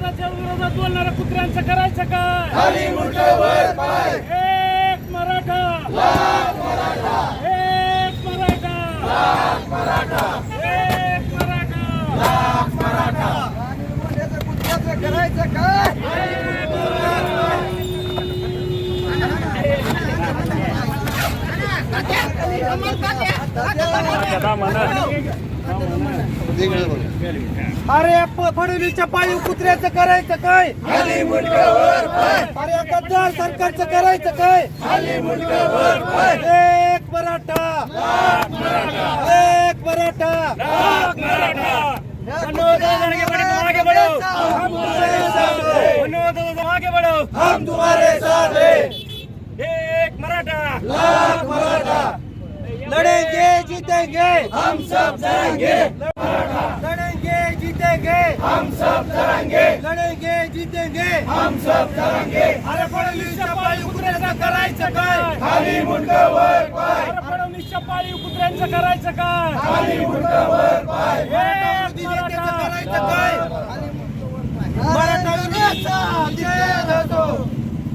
मनोदाच्या विरोधात बोलणाऱ्या कुत्र्यांचं करायचं काय एक मराठा एक मराठा एक मराठा करायचं काय अरे फडणवीसच्या पाळीव कुत्र्याचं करायचं काय? पाय अरे गद्दार सरकारचं करायचं काय? पाय एक मराठा. एक मराठा। एक मराठा. लाख मराठा. लड़ेंगे जीतेंगे। हम सब जाएंगे लड़ेंगे जीतेंगे। हम सब जाएंगे लड़ेंगे जीतेंगे। हम सब जाएंगे अरे फडणवीसच्या पाळीव कुत्र्याचं करायचं काय खाली मुंडकावर पाय अरे फडणवीसच्या पाळीव कुत्र्यांचं करायचं काय खाली पाय एक त्याचं मराठा। करायचं काय मराठा विरोधाचा निषेध असो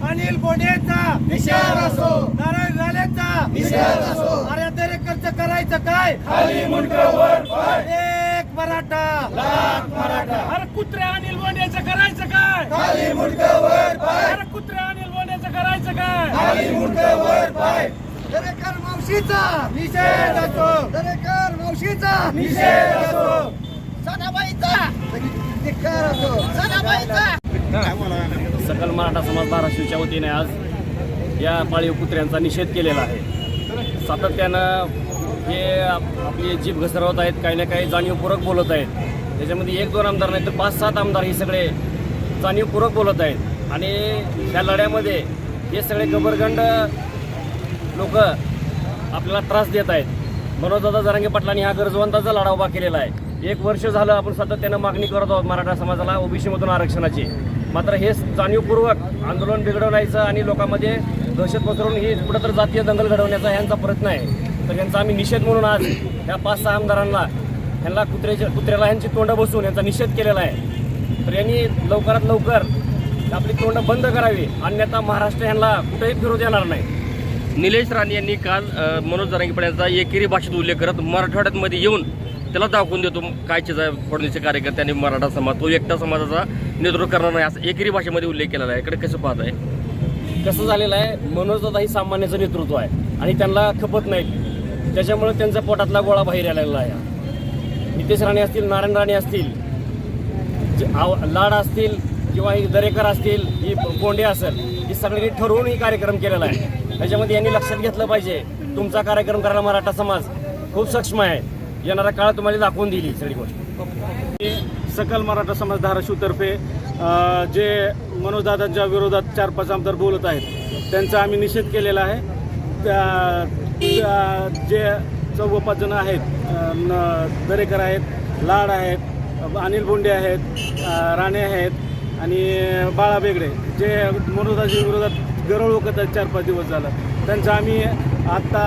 अनिल बोंडेचा निषेध असो। नारायण अरे दरेकरचं करायचं काय? खाली मुंडकावर पाय. एक मराठा. लाख मराठा. अरे कुत्र्या अनिल बोंड्याचं करायचं काय? खाली मुंडकावर पाय. अरे कुत्र्या अनिल बोंड्याचं करायचं काय? खाली मुंडकावर पाय. दरेकर मावशीचा निषेध असो. दरेकर मावशीचा निषेध असो. सणाबाईचा धिक्कार असो. सणाबाईचा सकल मराठा समाज धाराशिवच्या वतीने आज या पाळीव कुत्र्यांचा निषेध केलेला आहे. सातत्यानं हे आप- आपली जीभ घसरवत आहेत काही ना काही जाणीवपूर्वक बोलत आहेत. त्याच्यामध्ये एक दोन आमदार नाही तर पाच सात आमदार हे सगळे जाणीवपूर्वक बोलत आहेत. आणि त्या लढ्यामध्ये हे सगळे गबरगंड लोक आपल्याला त्रास देत आहेत. मनोजदादा जरांगे पाटलांनी हा गरजवंताचा लढा उभा केलेला आहे. एक वर्ष झालं आपण सातत्यानं मागणी करत आहोत मराठा समाजाला ओबीसीमधून आरक्षणाची. मात्र हे जाणीवपूर्वक आंदोलन बिघडवण्याचं आणि लोकांमध्ये दहशत पसरवून ही कुठंतर जातीय दंगल घडवण्याचा यांचा प्रयत्न आहे. तर यांचा आम्ही निषेध म्हणून आज या पाच सहा आमदारांना यांना कुत्र्याच्या कुत्र्याला यांची तोंडं बसून यांचा निषेध केलेला आहे. तर यांनी लवकरात लवकर आपली तोंड बंद करावी. अन्यथा महाराष्ट्र यांना कुठेही फिरू देणार नाही. निलेश राणे यांनी काल मनोज जरांगे यांचा एकेरी भाषेत उल्लेख करत मराठवाड्यामध्ये येऊन त्याला दाखवून देतो काय चिजा आहे फडणवीसचे कार्यकर्त्यांनी मराठा समाज तो एकटा समाजाचा नेतृत्व करणार नाही असं एकेरी भाषेमध्ये उल्लेख केलेला आहे. इकडे कसं पाहत आहे कसं झालेलं आहे मनोजदादा ही सामान्याचं नेतृत्व आहे आणि त्यांना खपत नाही त्याच्यामुळे त्यांचा पोटातला गोळा बाहेर आलेला आहे. नितेश राणे असतील नारायण राणे असतील जे आव लाड असतील किंवा ही दरेकर असतील ही कोंडे असेल ही सगळ्यांनी ठरवून ही कार्यक्रम केलेला आहे. त्याच्यामध्ये यांनी लक्षात घेतलं पाहिजे तुमचा कार्यक्रम करायला मराठा समाज खूप सक्षम आहे. येणारा काळ तुम्हाला दाखवून दिली सगळी गोष्ट. सकल मराठा समाज धाराशिवतर्फे जे मनोजदादांच्या विरोधात चार पाच आमदार बोलत आहेत त्यांचा आम्ही निषेध केलेला आहे. त्या- जे चौघ पाच जण आहेत न- दरेकर आहेत लाड आहेत अनिल बोंडे आहेत राणे आहेत आणि बाळा बेगडे जे मनोजदाच्या विरोधात गरळ ओकत आहेत चार पाच दिवस झालं. त्यांचा आम्ही आत्ता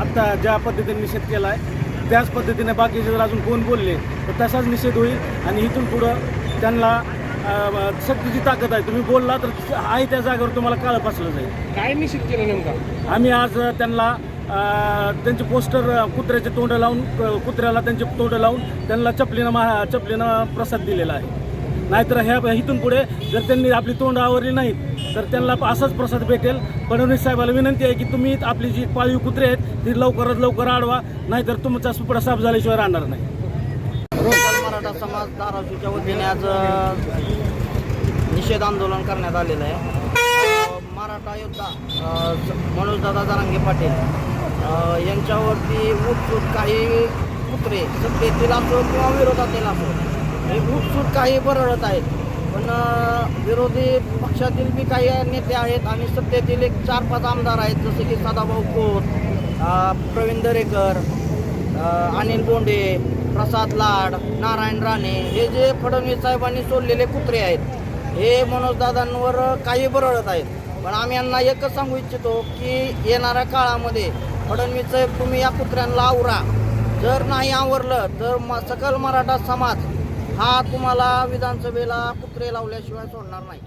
आत्ता ज्या पद्धतीने निषेध केला आहे त्याच पद्धतीने बाकीचे जर अजून कोण बोलले तर तसाच निषेध होईल आणि इथून पुढं त्यांना अं, शक्तीची ताकद आहे. तुम्ही बोलला तर आहे त्या जागेवर तुम्हाला काळं पासलं जाईल. काय निश्चित केलं नेमका? आम्ही आज त्यांना त्यांचे पोस्टर कुत्र्याचे तोंड लावून कुत्र्याला त्यांचे तोंड लावून त्यांना चपलीनं मा चपलीनं प्रसाद दिलेला आहे. नाहीतर ह्या इथून पुढे जर त्यांनी आपली तोंड आवरली नाही तर त्यांना असाच प्रसाद भेटेल. फडणवीस साहेबाला विनंती आहे की तुम्ही आपली जी पाळीव कुत्रे आहेत ती लवकरात लवकर आडवा नाहीतर तुमचा सुपडा साफ झाल्याशिवाय राहणार नाही. मराठा समाज धाराशिवच्या वतीने आज निषेध आंदोलन करण्यात आलेलं आहे. मराठा योद्धा मनोजदादा जरांगे पाटील यांच्यावरती उठसूट काही कुत्रे सत्तेतील असो किंवा विरोधातील असो हे उठसूट काही बरळत आहेत पण विरोधी पक्षातील बी काही नेते आहेत आणि सत्तेतील एक चार पाच आमदार आहेत जसे की सदाभाऊ खोत प्रवीण दरेकर अनिल बोंडे प्रसाद लाड नारायण राणे हे जे फडणवीस साहेबांनी सोडलेले कुत्रे आहेत हे मनोजदादांवर काही बरळत आहेत. पण आम्ही यांना एकच सांगू इच्छितो की येणाऱ्या काळामध्ये फडणवीस साहेब तुम्ही या कुत्र्यांना आवरा. जर नाही आवरलं तर म सकल मराठा समाज हा तुम्हाला विधानसभेला कुत्रे लावल्याशिवाय सोडणार नाही.